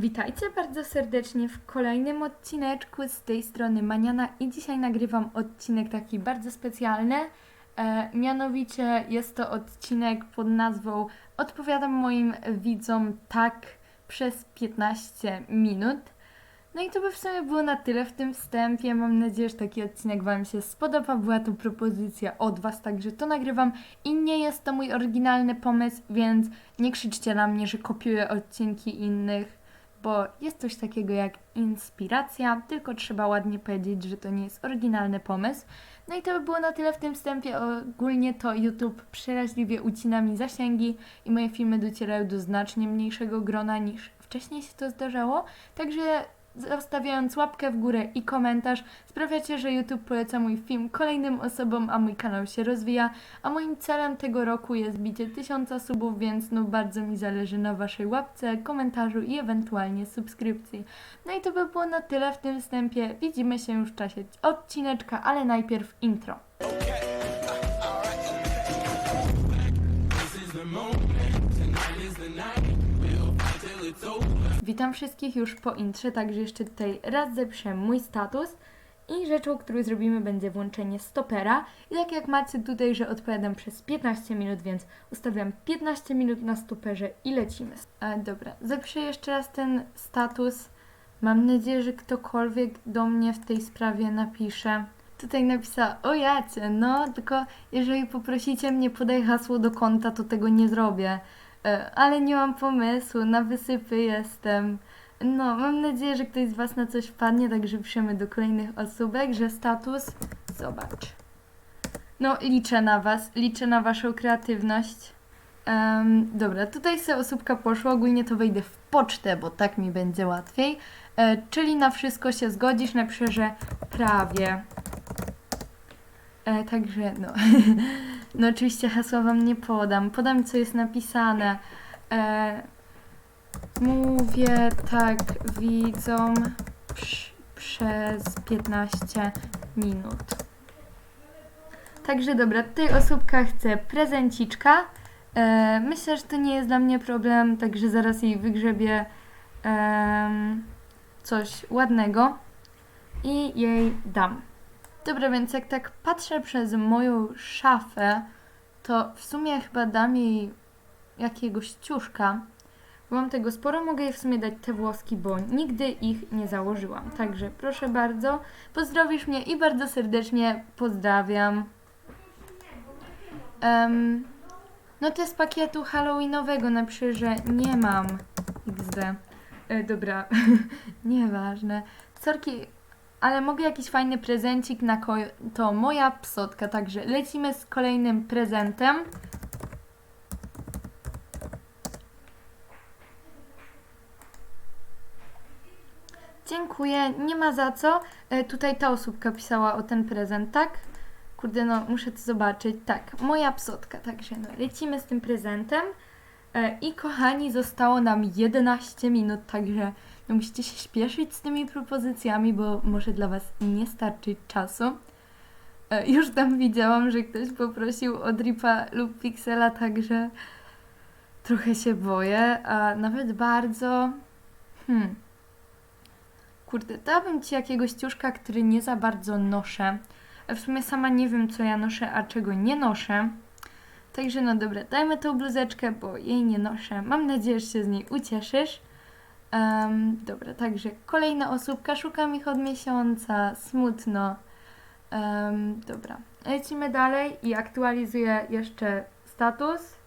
Witajcie bardzo serdecznie w kolejnym odcineczku z tej strony Maniana i dzisiaj nagrywam odcinek taki bardzo specjalny. E, mianowicie jest to odcinek pod nazwą Odpowiadam moim widzom tak przez 15 minut. No i to by w sumie było na tyle w tym wstępie. Mam nadzieję, że taki odcinek Wam się spodoba. Była to propozycja od Was, także to nagrywam i nie jest to mój oryginalny pomysł, więc nie krzyczcie na mnie, że kopiuję odcinki innych bo jest coś takiego jak inspiracja, tylko trzeba ładnie powiedzieć, że to nie jest oryginalny pomysł. No i to by było na tyle w tym wstępie. Ogólnie to YouTube przeraźliwie ucina mi zasięgi i moje filmy docierają do znacznie mniejszego grona niż wcześniej się to zdarzało. Także zostawiając łapkę w górę i komentarz sprawiacie, że YouTube poleca mój film kolejnym osobom, a mój kanał się rozwija. A moim celem tego roku jest bicie tysiąca subów, więc no bardzo mi zależy na waszej łapce, komentarzu i ewentualnie subskrypcji. No i to by było na tyle w tym wstępie. Widzimy się już w czasie odcineczka, ale najpierw intro. Witam wszystkich już po intrze, także jeszcze tutaj raz zeprze mój status i rzeczą, którą zrobimy będzie włączenie stopera. I tak jak macie tutaj, że odpowiadam przez 15 minut, więc ustawiam 15 minut na stoperze i lecimy. E, dobra, zeprze jeszcze raz ten status. Mam nadzieję, że ktokolwiek do mnie w tej sprawie napisze. Tutaj napisała, o jacie, no, tylko jeżeli poprosicie mnie podaj hasło do konta, to tego nie zrobię. E, ale nie mam pomysłu, na wysypy jestem. No, mam nadzieję, że ktoś z Was na coś wpadnie, także piszemy do kolejnych osóbek, że status, zobacz. No, liczę na Was, liczę na Waszą kreatywność. Em, dobra, tutaj sobie osóbka poszła, ogólnie to wejdę w pocztę, bo tak mi będzie łatwiej. E, czyli na wszystko się zgodzisz, napiszę, że prawie. E, także no. no oczywiście hasła wam nie podam. Podam co jest napisane. E, mówię tak przy, przez 15 minut. Także dobra, tutaj osóbka chce prezenciczka. E, myślę, że to nie jest dla mnie problem, także zaraz jej wygrzebię em, coś ładnego i jej dam. Dobra, więc jak tak patrzę przez moją szafę, to w sumie chyba dam jej jakiegoś ciuszka. Bo mam tego sporo, mogę jej w sumie dać te włoski, bo nigdy ich nie założyłam. Także proszę bardzo, pozdrowisz mnie i bardzo serdecznie pozdrawiam. Em, no to z pakietu halloweenowego napiszę, że nie mam XD. E, dobra, nieważne. Sorki, ale mogę jakiś fajny prezencik na to moja psotka, także lecimy z kolejnym prezentem. Dziękuję, nie ma za co. E, tutaj ta osóbka pisała o ten prezent, tak? Kurde, no muszę to zobaczyć. Tak, moja psotka, także no lecimy z tym prezentem. E, I kochani, zostało nam 11 minut, także musicie się śpieszyć z tymi propozycjami, bo może dla Was nie starczyć czasu. E, Już tam widziałam, że ktoś poprosił o dripa lub pixela, także trochę się boję, a nawet bardzo. Hmm. Kurde, dałabym Ci jakiegoś ciuszka, który nie za bardzo noszę. A w sumie sama nie wiem, co ja noszę, a czego nie noszę. Także no dobra, dajmy tą bluzeczkę, bo jej nie noszę. Mam nadzieję, że się z niej ucieszysz. Em, dobra, także kolejna osóbka, szukam ich od miesiąca, smutno. Em, dobra, lecimy dalej i aktualizuję jeszcze status.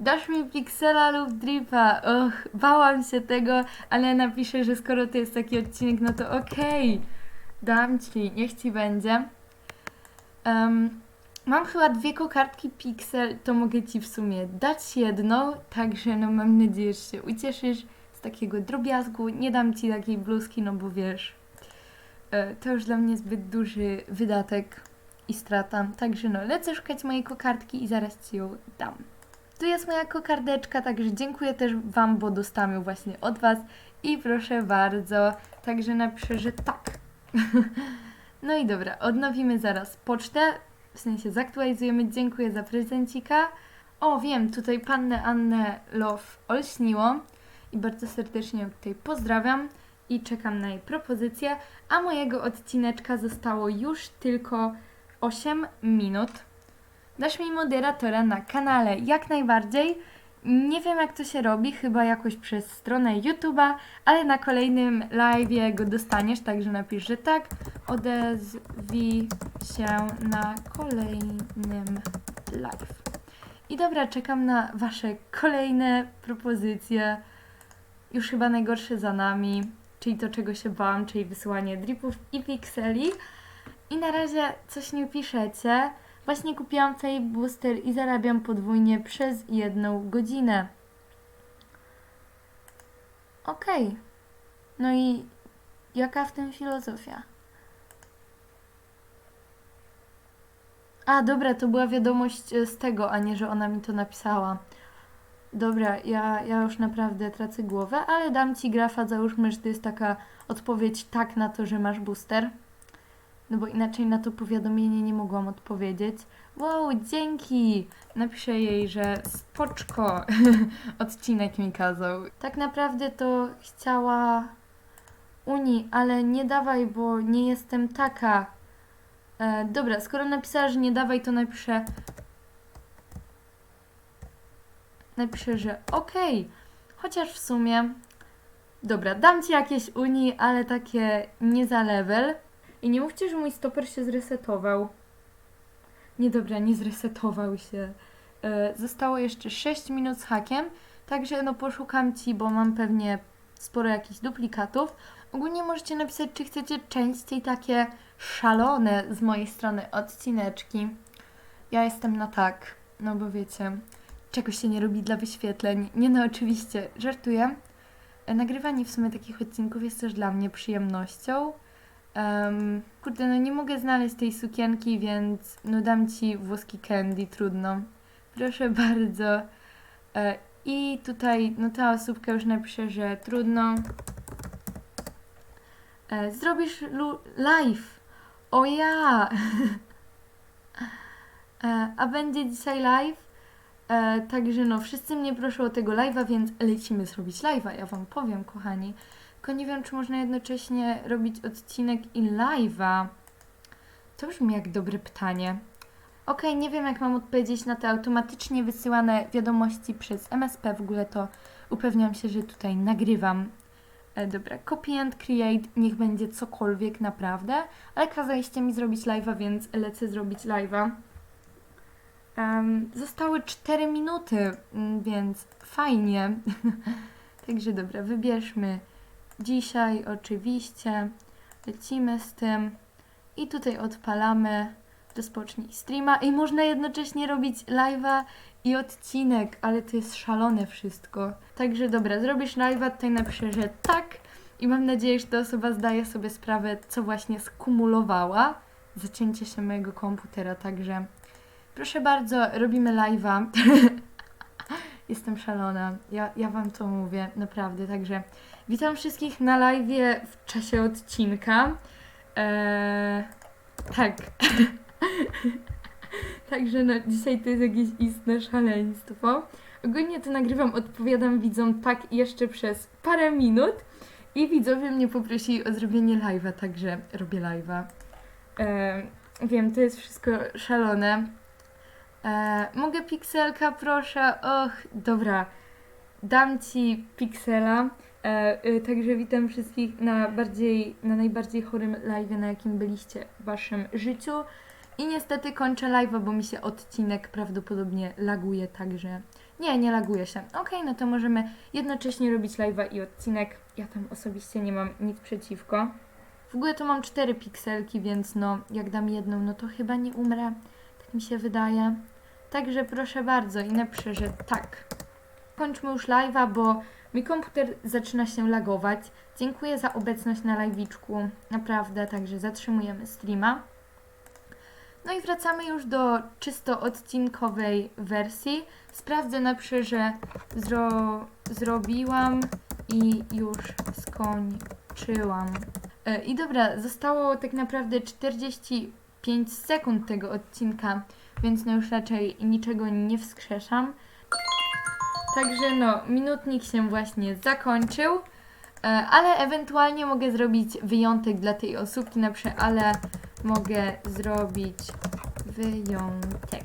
Dasz mi piksela lub dripa. Och, bałam się tego, ale napiszę, że skoro to jest taki odcinek, no to okej. Dam ci, niech ci będzie. Em, mam chyba dwie kokardki Pixel, to mogę ci w sumie dać jedną, także no mam nadzieję, że się ucieszysz z takiego drobiazgu. Nie dam ci takiej bluzki, no bo wiesz, e, to już dla mnie zbyt duży wydatek i strata. Także no, lecę szukać mojej kokardki i zaraz ci ją dam. Tu jest moja kokardeczka, także dziękuję też Wam, bo dostałam ją właśnie od Was i proszę bardzo, także napiszę, że tak. no i dobra, odnowimy zaraz pocztę, w sensie zaktualizujemy, dziękuję za prezencika. O, wiem, tutaj pannę Annę Love olśniło i bardzo serdecznie ją tutaj pozdrawiam i czekam na jej propozycję, a mojego odcineczka zostało już tylko 8 minut. Dasz mi moderatora na kanale jak najbardziej. Nie wiem jak to się robi, chyba jakoś przez stronę YouTube'a, ale na kolejnym live'ie go dostaniesz, także napisz, że tak. Odezwij się na kolejnym live. I dobra, czekam na Wasze kolejne propozycje. Już chyba najgorsze za nami, czyli to czego się bałam, czyli wysyłanie dripów i pikseli. I na razie coś nie piszecie. Właśnie kupiłam Fake Booster i zarabiam podwójnie przez jedną godzinę. Okej. No i jaka w tym filozofia? A, dobra, to była wiadomość e, z tego, a nie, że ona mi to napisała. Dobra, ja, ja już naprawdę tracę głowę, ale dam ci grafa, załóżmy, że to jest taka odpowiedź tak na to, że masz booster. No bo inaczej na to powiadomienie nie mogłam odpowiedzieć. Wow, dzięki! Napiszę jej, że spoczko odcinek mi kazał. Tak naprawdę to chciała Uni, ale nie dawaj, bo nie jestem taka. E, dobra, skoro napisała, że nie dawaj, to napiszę. Napiszę, że okej. Chociaż w sumie. Dobra, dam ci jakieś Uni, ale takie nie za level. I nie mówcie, że mój stoper się zresetował. Nie dobra, nie zresetował się. E, zostało jeszcze 6 minut z hakiem, także no poszukam ci, bo mam pewnie sporo jakichś duplikatów. Ogólnie możecie napisać, czy chcecie częściej takie szalone z mojej strony odcineczki. Ja jestem na tak, no bo wiecie, czegoś się nie robi dla wyświetleń. Nie no, oczywiście, żartuję. E, Nagrywanie w sumie takich odcinków jest też dla mnie przyjemnością. Um, kurde, no nie mogę znaleźć tej sukienki, więc no dam ci włoski candy, trudno. Proszę bardzo. E, I tutaj, no ta osóbka już napisze, że trudno. E, zrobisz live. O ja! e, a będzie dzisiaj live. E, także no, wszyscy mnie proszą o tego live'a, więc lecimy zrobić live'a. Ja wam powiem, kochani. Tylko nie wiem, czy można jednocześnie robić odcinek i live'a. To brzmi jak dobre pytanie. Okej, nie wiem jak mam odpowiedzieć na te automatycznie wysyłane wiadomości przez MSP. W ogóle to upewniam się, że tutaj nagrywam. E, dobra, copy and create, niech będzie cokolwiek naprawdę. Ale kazaliście mi zrobić live'a, więc lecę zrobić live'a. Zostały 4 minuty, mm, więc fajnie. Także dobra, wybierzmy Dzisiaj oczywiście lecimy z tym i tutaj odpalamy rozpocznij streama i można jednocześnie robić live'a i odcinek, ale to jest szalone wszystko. Także dobra, zrobisz live'a, tutaj napiszę, że tak i mam nadzieję, że ta osoba zdaje sobie sprawę, co właśnie skumulowała. Zacięcie się mojego komputera, także proszę bardzo, robimy live'a. Jestem szalona, ja, ja wam to mówię, naprawdę, także Witam wszystkich na live w czasie odcinka. Eee, tak. Także no, dzisiaj to jest jakieś istne szaleństwo. Ogólnie to nagrywam, odpowiadam widzom tak jeszcze przez parę minut i widzowie mnie poprosili o zrobienie live'a, także robię live'a. Eee, wiem, to jest wszystko szalone. Eee, mogę pikselka, proszę? Och, dobra. Dam ci piksela. E, y, także witam wszystkich na bardziej, na najbardziej chorym live, na jakim byliście w waszym życiu. I niestety kończę live'a, bo mi się odcinek prawdopodobnie laguje, także nie, nie laguje się. Ok, no to możemy jednocześnie robić live'a i odcinek. Ja tam osobiście nie mam nic przeciwko. W ogóle to mam cztery pikselki, więc no, jak dam jedną, no to chyba nie umrę. Mi się wydaje. Także proszę bardzo i napiszę, że tak. Kończmy już live'a, bo Mój komputer zaczyna się lagować. Dziękuję za obecność na live'iczku. Naprawdę, także zatrzymujemy streama. No i wracamy już do czysto odcinkowej wersji. Sprawdzę napiszę, że zro zrobiłam i już skończyłam. E, I dobra, zostało tak naprawdę 45 sekund tego odcinka, więc no już raczej niczego nie wskrzeszam. Także no, minutnik się właśnie zakończył, e, ale ewentualnie mogę zrobić wyjątek dla tej osóbki, na przykład, ale mogę zrobić wyjątek.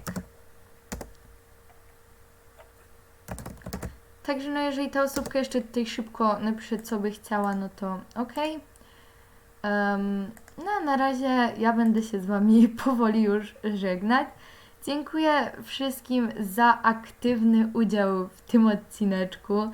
Także no, jeżeli ta osóbka jeszcze tutaj szybko napisze, co by chciała, no to okej. Em, no, na razie ja będę się z Wami powoli już żegnać. Dziękuję wszystkim za aktywny udział w tym odcineczku.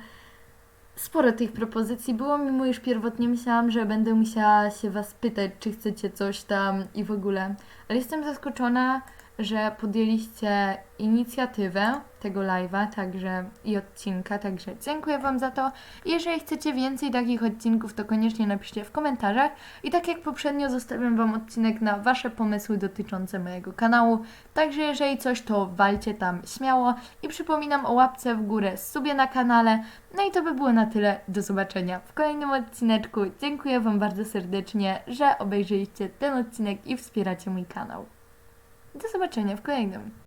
Sporo tych propozycji było, mimo iż pierwotnie myślałam, że będę musiała się Was pytać, czy chcecie coś tam i w ogóle. Ale jestem zaskoczona, że podjęliście inicjatywę tego live'a, także i odcinka, także dziękuję Wam za to. Jeżeli chcecie więcej takich odcinków, to koniecznie napiszcie w komentarzach. I tak jak poprzednio, zostawiam Wam odcinek na Wasze pomysły dotyczące mojego kanału. Także jeżeli coś, to walcie tam śmiało. I przypominam o łapce w górę, subie na kanale. No i to by było na tyle. Do zobaczenia w kolejnym odcineczku. Dziękuję Wam bardzo serdecznie, że obejrzeliście ten odcinek i wspieracie mój kanał. Do zobaczenia w kolejnym.